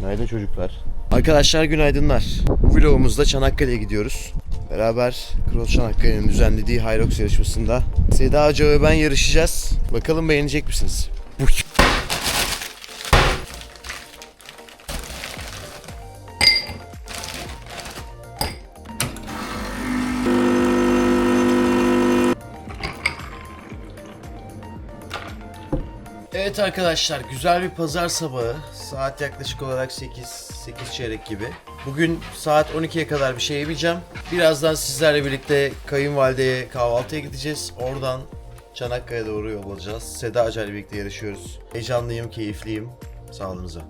Günaydın çocuklar. Arkadaşlar günaydınlar. Bu vlogumuzda Çanakkale'ye gidiyoruz. Beraber Cross Çanakkale'nin düzenlediği Hyrox yarışmasında Seda Hoca ve ben yarışacağız. Bakalım beğenecek misiniz? Evet arkadaşlar güzel bir pazar sabahı. Saat yaklaşık olarak 8, 8 çeyrek gibi. Bugün saat 12'ye kadar bir şey yemeyeceğim. Birazdan sizlerle birlikte kayınvalideye kahvaltıya gideceğiz. Oradan Çanakkale'ye doğru yol alacağız. Seda Acar birlikte yarışıyoruz. Heyecanlıyım, keyifliyim. Sağlığınıza.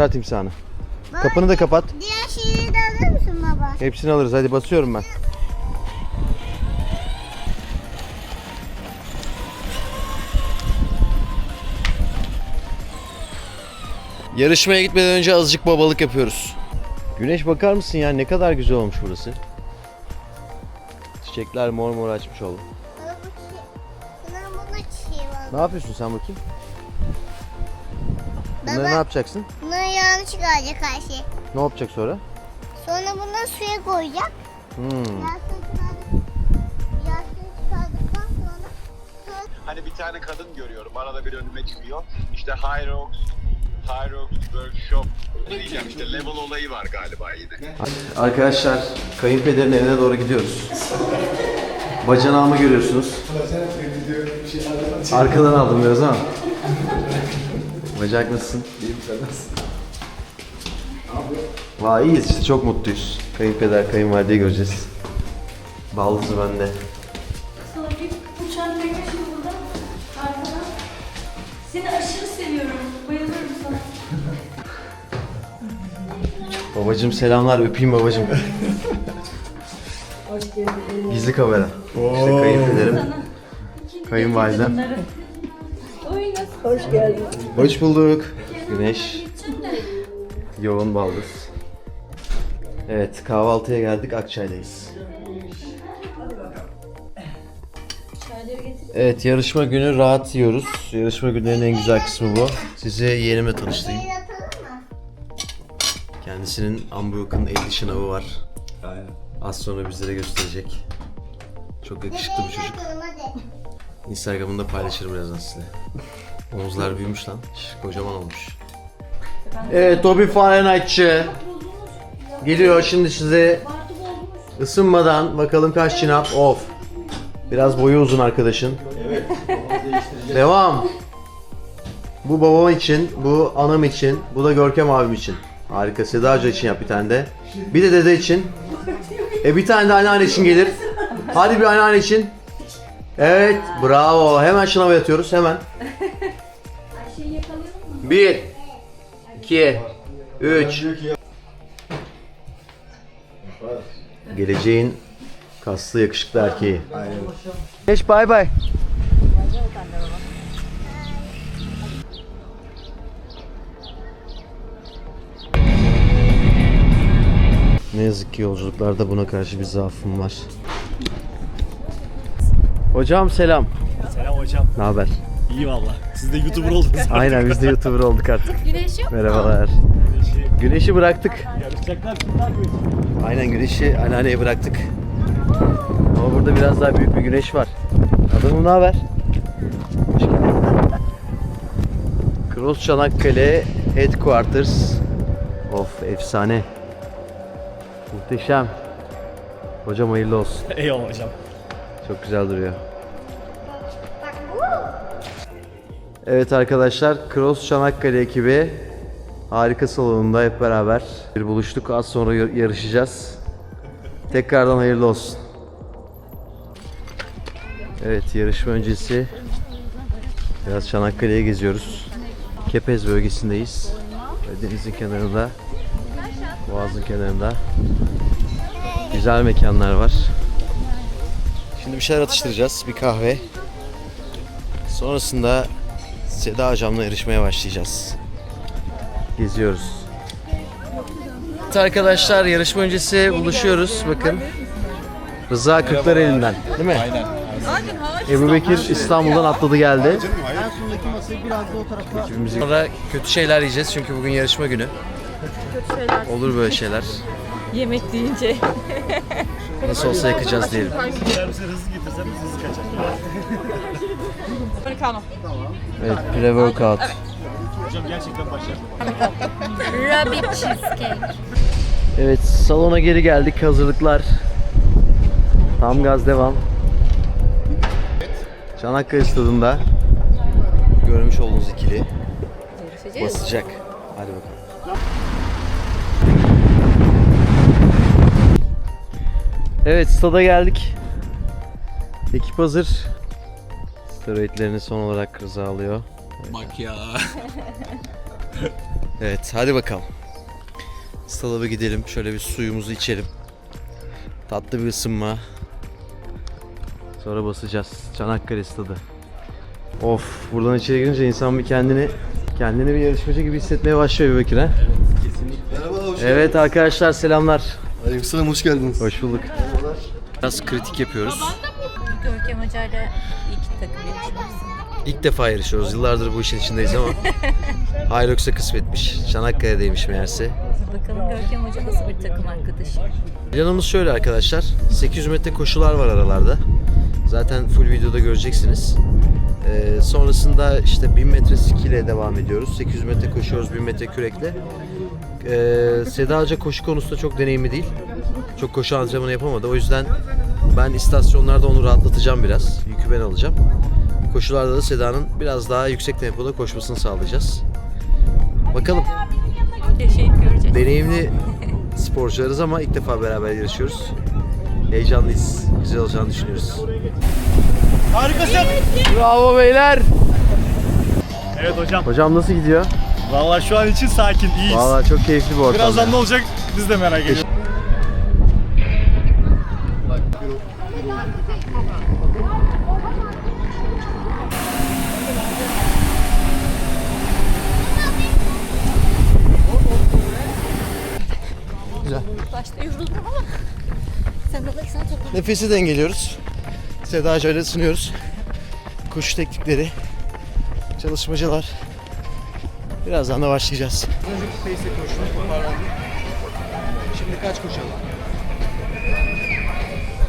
Kurtar timsahını. Kapını da kapat. Diğer şeyi de alır mısın baba? Hepsini alırız. Hadi basıyorum ben. Yarışmaya gitmeden önce azıcık babalık yapıyoruz. Güneş bakar mısın ya ne kadar güzel olmuş burası. Çiçekler mor mor açmış oldu. Bana bu buna çiğ var. Ne yapıyorsun sen bakayım? Bunları Baba. ne yapacaksın? Bunları yağını çıkaracak her şey. Ne yapacak sonra? Sonra bunları suya koyacak. Hmm. Hani bir tane kadın görüyorum. Arada bir önüme çıkıyor. İşte Hyrox, Hyrox Workshop diyeceğim. İşte level olayı var galiba yine. Arkadaşlar kayınpederin evine doğru gidiyoruz. Bacanağımı görüyorsunuz. Arkadan aldım biraz ama. Bacak nasılsın? İyiyim sen nasılsın? Vay iyiyiz işte çok mutluyuz. Kayınpeder, kayınvalideyi göreceğiz. Baldızı bende. Sana bir uçan tekrar şimdi burada. Arkadan. Seni aşırı seviyorum. Bayılıyorum sana. Babacım selamlar öpeyim babacım. Gizli kamera. İşte kayınpederim. İkinci Kayınvalidem. Oy nasıl? Hoş bulduk. Güneş. Yoğun baldız. Evet kahvaltıya geldik Akçay'dayız. Çayları getir. Evet yarışma günü rahat yiyoruz. Yarışma günlerinin en güzel kısmı bu. Size yeğenimle tanıştırayım. Kendisinin Unbroken 50 şınavı var. Az sonra bizlere gösterecek. Çok yakışıklı bir çocuk. Instagram'ında paylaşırım birazdan size. Omuzlar büyümüş lan. Şş, Kocaman olmuş. Evet Toby Fahrenheit'çı. Geliyor şimdi size ısınmadan bakalım kaç şınav. Of. Biraz boyu uzun arkadaşın. Devam. Bu babam için, bu anam için, bu da Görkem abim için. Harika. Seda Hoca için yap bir tane de. Bir de dede için. E bir tane de anneanne için gelir. Hadi bir anneanne için. Evet, bravo. Hemen şınava yatıyoruz, hemen. Mı? 1 2 3 Geleceğin kaslı yakışıklı erkeği. Geç bay bay. Ne yazık ki yolculuklarda buna karşı bir zaafım var. Hocam selam. Selam hocam. Ne haber? İyi valla. Siz de YouTuber oldunuz. Aynen biz de YouTuber olduk artık. Güneş yok. Merhabalar. Güneşi bıraktık. Yarışacaklar kim takip ediyor? Aynen güneşi anneanneye bıraktık. Ama burada biraz daha büyük bir güneş var. Adamım ne haber? Hoş geldin. Cross Çanakkale Headquarters. Of efsane. Muhteşem. Hocam hayırlı olsun. Eyvallah hocam. Çok güzel duruyor. Evet arkadaşlar Cross Çanakkale ekibi harika salonunda hep beraber bir buluştuk. Az sonra yar- yarışacağız. Tekrardan hayırlı olsun. Evet yarışma öncesi biraz Çanakkale'ye geziyoruz. Kepez bölgesindeyiz. Denizin kenarında, boğazın kenarında güzel mekanlar var. Şimdi bir şeyler atıştıracağız. Bir kahve. Sonrasında Seda hocamla yarışmaya başlayacağız. geziyoruz. Evet arkadaşlar yarışma öncesi buluşuyoruz bakın. Rıza Kırklar elinden değil mi? Aynen. Ebu Bekir İstanbul'dan atladı geldi. Sonra kötü şeyler yiyeceğiz çünkü bugün yarışma günü. Olur böyle şeyler. Yemek deyince. Nasıl olsa yakacağız diyelim. Servise hızlı getirseniz hızlı kaçar. Americano. Evet, pre-workout. Hocam gerçekten başarılı. Rabbit cheesecake. Evet, salona geri geldik. Hazırlıklar. Tam gaz devam. Çanakkale stadında görmüş olduğunuz ikili basacak. Hadi bakalım. Evet, stada geldik. Ekip hazır. Steroidlerini son olarak Rıza alıyor. Bak ya. Evet hadi bakalım. Stada bir gidelim. Şöyle bir suyumuzu içelim. Tatlı bir ısınma. Sonra basacağız. Çanakkale stadı. Of buradan içeri girince insan bir kendini kendini bir yarışmacı gibi hissetmeye başlıyor bir Bekir ha? Merhaba, hoş Evet arkadaşlar selamlar. Aleykümselam, hoş geldiniz. Hoş bulduk. Biraz kritik yapıyoruz. Görkem Hoca'yla takım yarışması. İlk defa yarışıyoruz. Yıllardır bu işin içindeyiz ama Hyrox'a kısmetmiş. Çanakkale'deymiş meğerse. Bakalım Görkem Hoca nasıl bir takım arkadaşı. Planımız şöyle arkadaşlar. 800 metre koşular var aralarda. Zaten full videoda göreceksiniz. Ee, sonrasında işte 1000 metre skiyle devam ediyoruz. 800 metre koşuyoruz 1000 metre kürekle. Ee, Seda Hoca koşu konusunda çok deneyimli değil. Çok koşu antrenmanı yapamadı. O yüzden ben istasyonlarda onu rahatlatacağım biraz. Yükü ben alacağım. Koşularda da Seda'nın biraz daha yüksek tempoda koşmasını sağlayacağız. Bakalım. Yaşayıp göreceğiz. Deneyimli sporcularız ama ilk defa beraber yarışıyoruz. Heyecanlıyız. Güzel olacağını düşünüyoruz. Harikasın. Bravo beyler. Evet hocam. Hocam nasıl gidiyor? Vallahi şu an için sakin, iyiyiz. Vallahi çok keyifli bir ortam. Birazdan ya. ne olacak biz de merak ediyoruz. Nefesi dengeliyoruz. Seda şöyle ısınıyoruz. Koşu teknikleri, çalışmacılar. Birazdan da başlayacağız. Önceki pace'e koştuk, toparlandık. Şimdi kaç koşalım?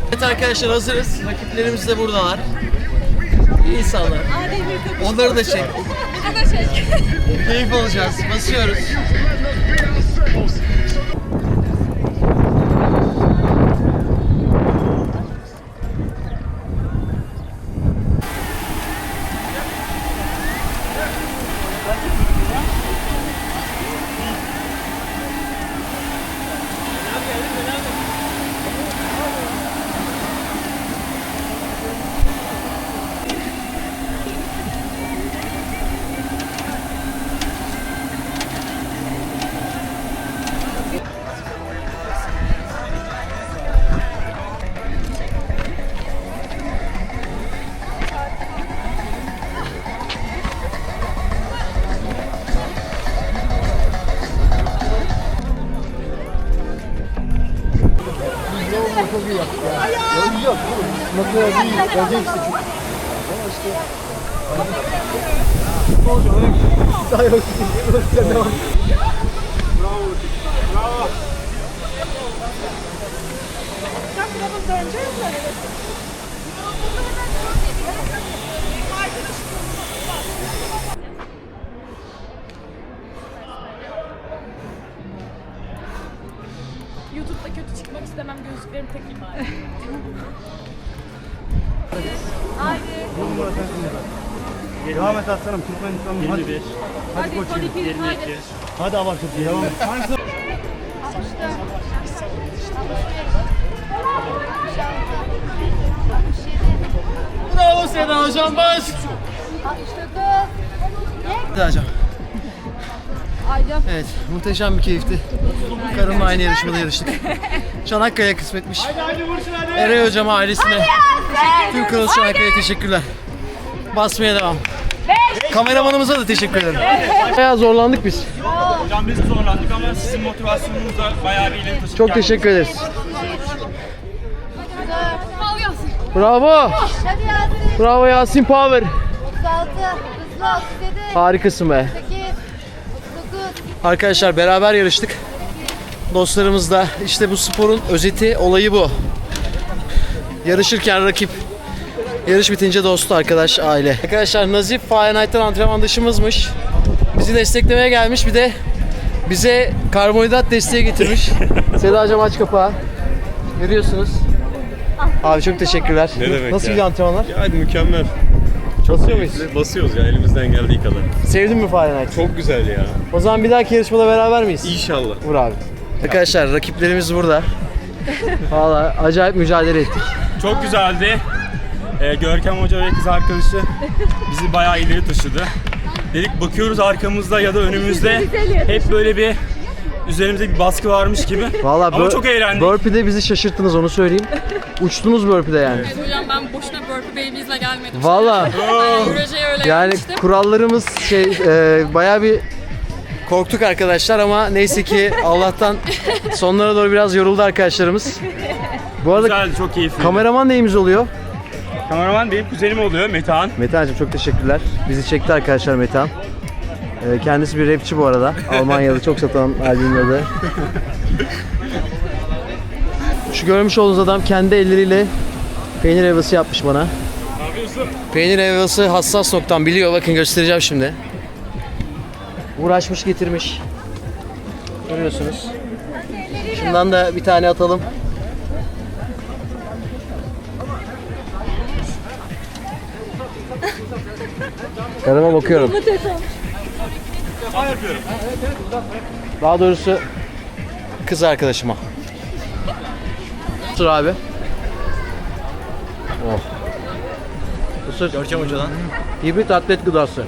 Evet arkadaşlar hazırız. Rakiplerimiz de buradalar. İyi insanlar. Onları da çek. Keyif alacağız. Basıyoruz. YouTube'da kötü çıkmak istemem gözlüklerim tek ibaret. Devam et aslanım. Türkmenistan 21. Hadi koçum. 22. Hadi çok devam et. Bravo Seda hocam bas. Hadi hocam. Evet, muhteşem bir keyifti. Karımla aynı yarışmada yarıştık. Çanakkale'ye kısmetmiş. Eray hocama, ailesine, tüm Kılavuz Çanakkale'ye teşekkürler. Basmaya devam. Kameramanımıza da teşekkür ederim. Bayağı zorlandık biz. Hocam biz zorlandık ama sizin motivasyonunuzla bayağı bir ileri taşıdık. Çok teşekkür ederiz. Bravo. Bravo Yasin Power. 36, hızlı 37, Harikasın be. 8, 39, Arkadaşlar beraber yarıştık. Dostlarımız da işte bu sporun özeti olayı bu. Yarışırken rakip, yarış bitince dostu, arkadaş, aile. Arkadaşlar Nazif Fahrenheit'ten antrenmandaşımızmış. Bizi desteklemeye gelmiş bir de bize karbonhidrat desteği getirmiş. Sedacığım aç kapağı. Görüyorsunuz. Abi çok teşekkürler. Ne demek Nasıl ya? gidiyor antrenmanlar? Ya mükemmel. Basıyor muyuz? Basıyoruz ya elimizden geldiği kadar. Sevdin mi Fahrenheit? Çok güzel ya. O zaman bir dahaki yarışmada beraber miyiz? İnşallah. Vur abi. Arkadaşlar rakiplerimiz burada. Valla acayip mücadele ettik. Çok güzeldi. Ee, Görkem Hoca ve kız arkadaşı bizi bayağı ileri taşıdı. Dedik bakıyoruz arkamızda ya da önümüzde hep böyle bir üzerimizde bir baskı varmış gibi. Valla Ama çok eğlendik. Burpee'de bizi şaşırttınız onu söyleyeyim. Uçtunuz Burpee'de yani. Hocam ben boşuna Burpee Babies'le gelmedim. Valla öyle yani gelmiştim. kurallarımız şey e, bayağı bir korktuk arkadaşlar ama neyse ki Allah'tan sonlara doğru biraz yoruldu arkadaşlarımız. Bu arada Güzeldi, çok keyifli. kameraman neyimiz oluyor? Kameraman benim kuzenim oluyor Metehan. Metehan'cığım çok teşekkürler. Bizi çekti arkadaşlar Metehan. Ee, kendisi bir rapçi bu arada. Almanyalı çok satan albümün adı. Şu görmüş olduğunuz adam kendi elleriyle peynir helvası yapmış bana. Ne yapıyorsun? Peynir helvası hassas noktam biliyor. Bakın göstereceğim şimdi. Uğraşmış getirmiş. Görüyorsunuz. Şundan da bir tane atalım. Karıma bakıyorum. Daha doğrusu kız arkadaşıma. Dur abi. Oh. Isır. Görkem Hoca'dan. Hibrit atlet gıdası.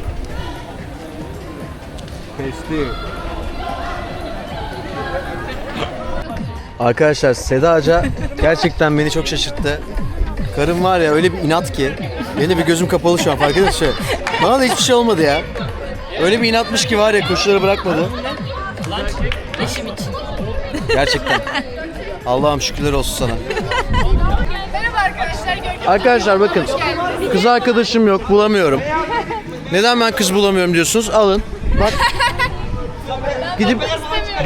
Arkadaşlar Seda Hoca gerçekten beni çok şaşırttı. Karım var ya öyle bir inat ki. Benim de bir gözüm kapalı şu an fark ediyor musun? Bana da hiçbir şey olmadı ya. Öyle bir inatmış ki var ya koşuları bırakmadı. Eşim için. Gerçekten. Allah'ım şükürler olsun sana. Merhaba arkadaşlar. Arkadaşlar bakın kız arkadaşım yok bulamıyorum. Neden ben kız bulamıyorum diyorsunuz? Alın. Bak. Gidip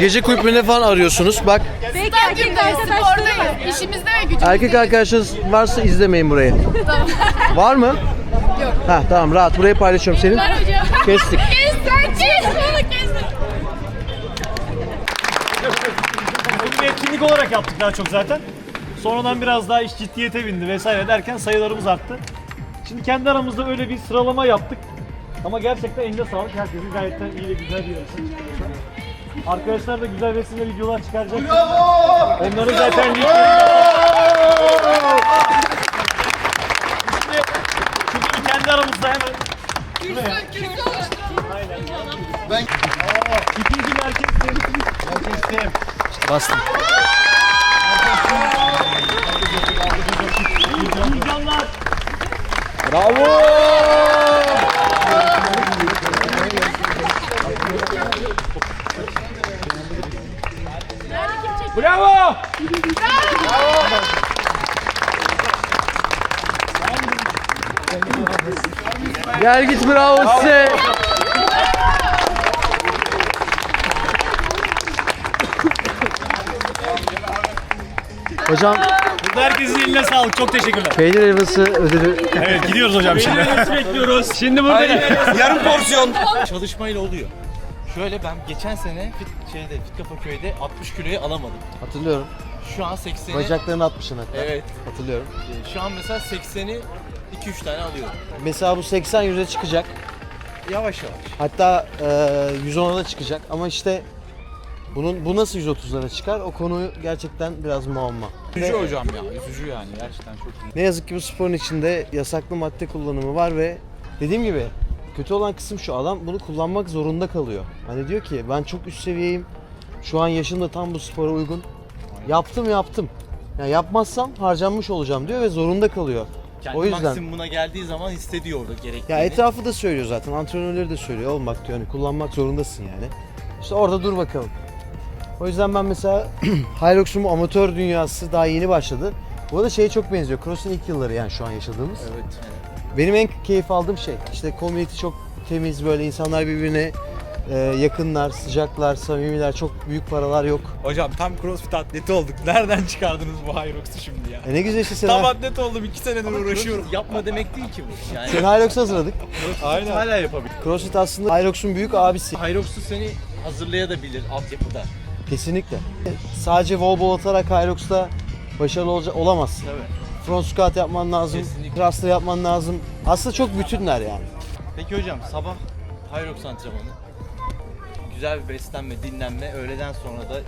gece kulüplerine falan arıyorsunuz. Bak Belki erkek arkadaşları var. İşimizde ve gücümüzde. erkek arkadaşınız varsa izlemeyin burayı. Var mı? Ha tamam rahat. Burayı paylaşıyorum senin. Kestik. Bunu bir etkinlik olarak yaptık daha çok zaten. Sonradan biraz daha iş ciddiyete bindi vesaire derken sayılarımız arttı. Şimdi kendi aramızda öyle bir sıralama yaptık. Ama gerçekten eline sağlık. Herkesin gayet de iyi ve güzel bir yarışma çıktı. Arkadaşlar da güzel resim ve videolar çıkaracak. Onları zaten linklerini Şimdi, şimdi hemen şuraya. Aynen. Ben... Aa, ikinci merkezde. Merkezdeyim. Bastım. Gülcanlar. Bravo! Gel git bravo size. Hocam Burada herkesin eline sağlık. Çok teşekkürler. peynir helvası ödülü. Evet gidiyoruz hocam şimdi. bekliyoruz. Şimdi burada yarım porsiyon. Çalışmayla oluyor. Şöyle ben geçen sene fit, şeyde Fit Kafa Köy'de 60 kiloyu alamadım. Hatırlıyorum. Şu an 80'i Bacaklarını atmışsın hatta. Evet. Hatırlıyorum. e, Şu an mesela 80'i 2-3 tane alıyorum. Mesela bu 80 100'e çıkacak. Yavaş yavaş. Hatta e, 110'a da çıkacak ama işte bunun bu nasıl 130'lara çıkar? O konuyu gerçekten biraz muamma. Üzücü hocam ya. Üzücü yani. Gerçekten çok iyi. Ne yazık ki bu sporun içinde yasaklı madde kullanımı var ve dediğim gibi kötü olan kısım şu adam bunu kullanmak zorunda kalıyor. Hani diyor ki ben çok üst seviyeyim. Şu an yaşım da tam bu spora uygun. Yaptım yaptım. Yani yapmazsam harcanmış olacağım diyor ve zorunda kalıyor. Kendi O yüzden- maksimumuna geldiği zaman hissediyor orada gerektiğini. Ya etrafı da söylüyor zaten. Antrenörleri de söylüyor. Oğlum bak diyor hani kullanmak zorundasın yani. İşte orada dur bakalım. O yüzden ben mesela Hilux'un amatör dünyası daha yeni başladı. Bu arada şeye çok benziyor. Cross'un ilk yılları yani şu an yaşadığımız. Evet. Benim en keyif aldığım şey işte community çok temiz böyle insanlar birbirine e, yakınlar, sıcaklar, samimiler, çok büyük paralar yok. Hocam tam crossfit atleti olduk. Nereden çıkardınız bu Hyrox'u şimdi ya? E ne güzel işte sen, Tam atlet oldum 2 senedir uğraşıyorum. Yapma demek değil ki bu. Yani sen Hilux'u hazırladık. Aynen. hala yapabilir. CrossFit aslında Hilux'un büyük abisi. Hyrox'u seni hazırlayabilir altyapıda. Kesinlikle. Sadece ball atarak Hilux'ta başarılı olca- olamazsın. Evet. Front squat yapman lazım, Kesinlikle. thruster yapman lazım. Aslında çok bütünler yani. Peki hocam sabah Hyrox antrenmanı. Güzel bir beslenme, dinlenme. Öğleden sonra da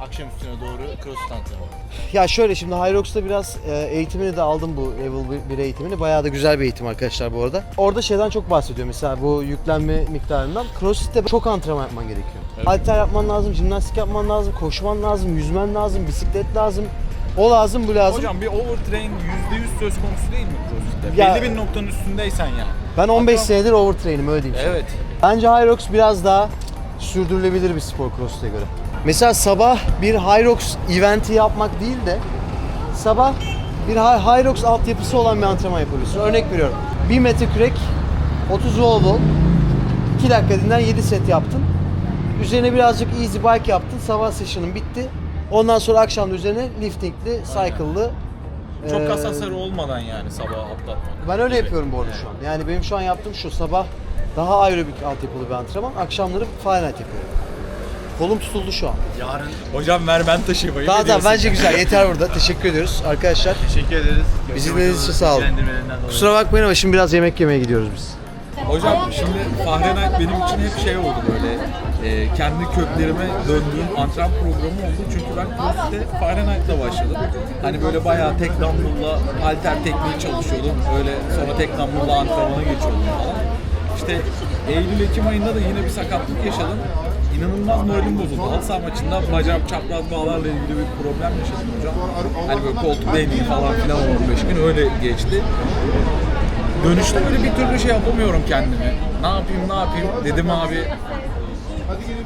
akşam üstüne doğru crossfit antrenmanı. Ya şöyle şimdi Hyrox'ta biraz e, eğitimini de aldım bu level 1 eğitimini. Bayağı da güzel bir eğitim arkadaşlar bu arada. Orada şeyden çok bahsediyor mesela bu yüklenme miktarından. CrossFit'te çok antrenman yapman gerekiyor. Halter yapman lazım, jimnastik yapman lazım, koşman lazım, yüzmen lazım, bisiklet lazım. O lazım, bu lazım. Hocam bir overtrain %100 söz konusu değil mi CrossFit'te? Ya- Belli bir noktanın üstündeysen yani. ben 15 senedir overtrain'im öyle diyeyim. sana. Evet. Bence Hyrox biraz daha sürdürülebilir bir spor CrossFit'e göre. Mesela sabah bir Hyrox eventi yapmak değil de sabah bir Hy- Hyrox altyapısı olan bir antrenman yapabiliyorsun. Örnek veriyorum. 1 metre kürek, 30 wall ball, 2 dakika dinlen 7 set yaptın. Üzerine birazcık easy bike yaptın. Sabah session'ın bitti. Ondan sonra akşam da üzerine liftingli, cycle'lı. Çok kas hasarı olmadan yani sabah atlatmak. ben öyle yapıyorum bu arada şu an. Yani benim şu an yaptığım şu sabah daha aerobik altyapılı bir antrenman. Akşamları Fahrenheit yapıyorum. Kolum tutuldu şu an. Yarın hocam ver ben taşımayı. Daha da bence güzel. Yeter burada. Teşekkür ediyoruz arkadaşlar. Teşekkür ederiz. Bizi dinlediğiniz için sağ olun. Kusura bakmayın ama şimdi biraz yemek yemeye gidiyoruz biz. Hocam şimdi Fahrenheit benim için hep şey oldu böyle e, kendi köklerime döndüğüm antrenman programı oldu. Çünkü ben CrossFit'te Fahrenheit'la başladım. Hani böyle bayağı tek dumbbell'la halter tekniği çalışıyordum. Öyle sonra tek dumbbell'la antrenmana geçiyordum falan. İşte Eylül-Ekim ayında da yine bir sakatlık yaşadım. İnanılmaz moralim bozuldu. Halı maçında bacağım çapraz bağlarla ilgili bir problem yaşadım hocam. Hani böyle koltuk değneği falan filan oldu 5 gün öyle geçti. Dönüşte böyle bir türlü şey yapamıyorum kendime. Ne yapayım ne yapayım dedim abi.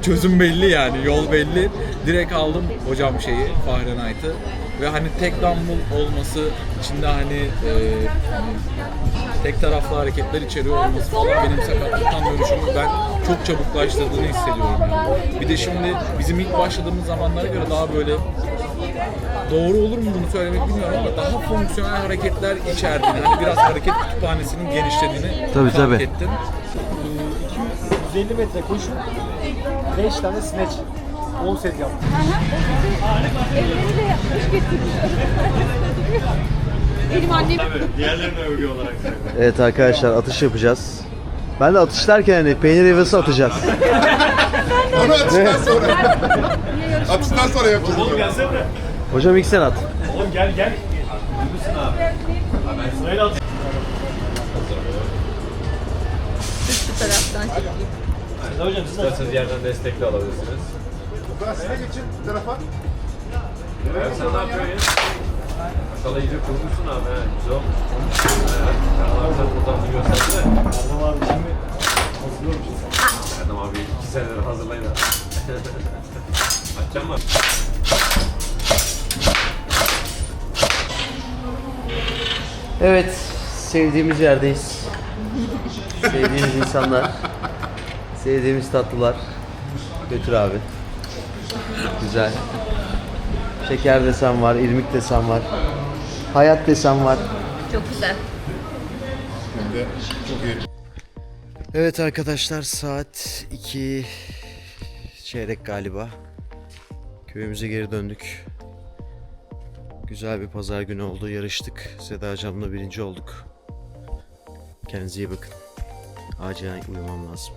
Çözüm belli yani yol belli. Direkt aldım hocam şeyi Fahrenheit'ı. Ve hani tek dumbbell olması içinde hani, e, hani tek taraflı hareketler içeriyor olması falan benim sakatlıktan dönüşümü ben çok çabuklaştırdığını hissediyorum yani. Bir de şimdi bizim ilk başladığımız zamanlara göre daha böyle doğru olur mu bunu söylemek bilmiyorum ama daha fonksiyonel hareketler içerdiğini, hani biraz hareket kütüphanesinin genişlediğini Tabii, fark tabii. ettim. 250 metre koşu, 5 tane snatch. 10 set yaptım. Elleri de yapmış getirmiş. Benim annem Diğerlerine övgü olarak Evet arkadaşlar atış yapacağız. Ben de atış derken hani peynir yuvası atacağız. Onu atıştan sonra. atıştan sonra yapacağız. Oğlum gelsene. Hocam ilk sen at. Oğlum gel gel. Yürüsün abi. Sırayla at. Bu taraftan çekeyim. Hocam siz de İsterseniz yerden destekli alabilirsiniz. Ben size geçin tarafa. Evet, sen ne yapıyorsun? Maşallah iyice kurmuşsun abi. He. Güzel olmuş. Evet. Erdem abi sen buradan bir göstersene. Erdem abi şimdi hazırlıyorum şimdi. Erdem abi iki senedir hazırlayın. Açacağım mı? Evet, sevdiğimiz yerdeyiz. Sevdiğimiz insanlar, sevdiğimiz tatlılar. Götür abi. Güzel. Şeker desen var, irmik desen var. Hayat desen var. Çok güzel. Çok iyi. Evet arkadaşlar saat 2 çeyrek galiba. Köyümüze geri döndük. Güzel bir pazar günü oldu. Yarıştık. Seda Hocam'la birinci olduk. Kendinize iyi bakın. Acilen uyumam lazım.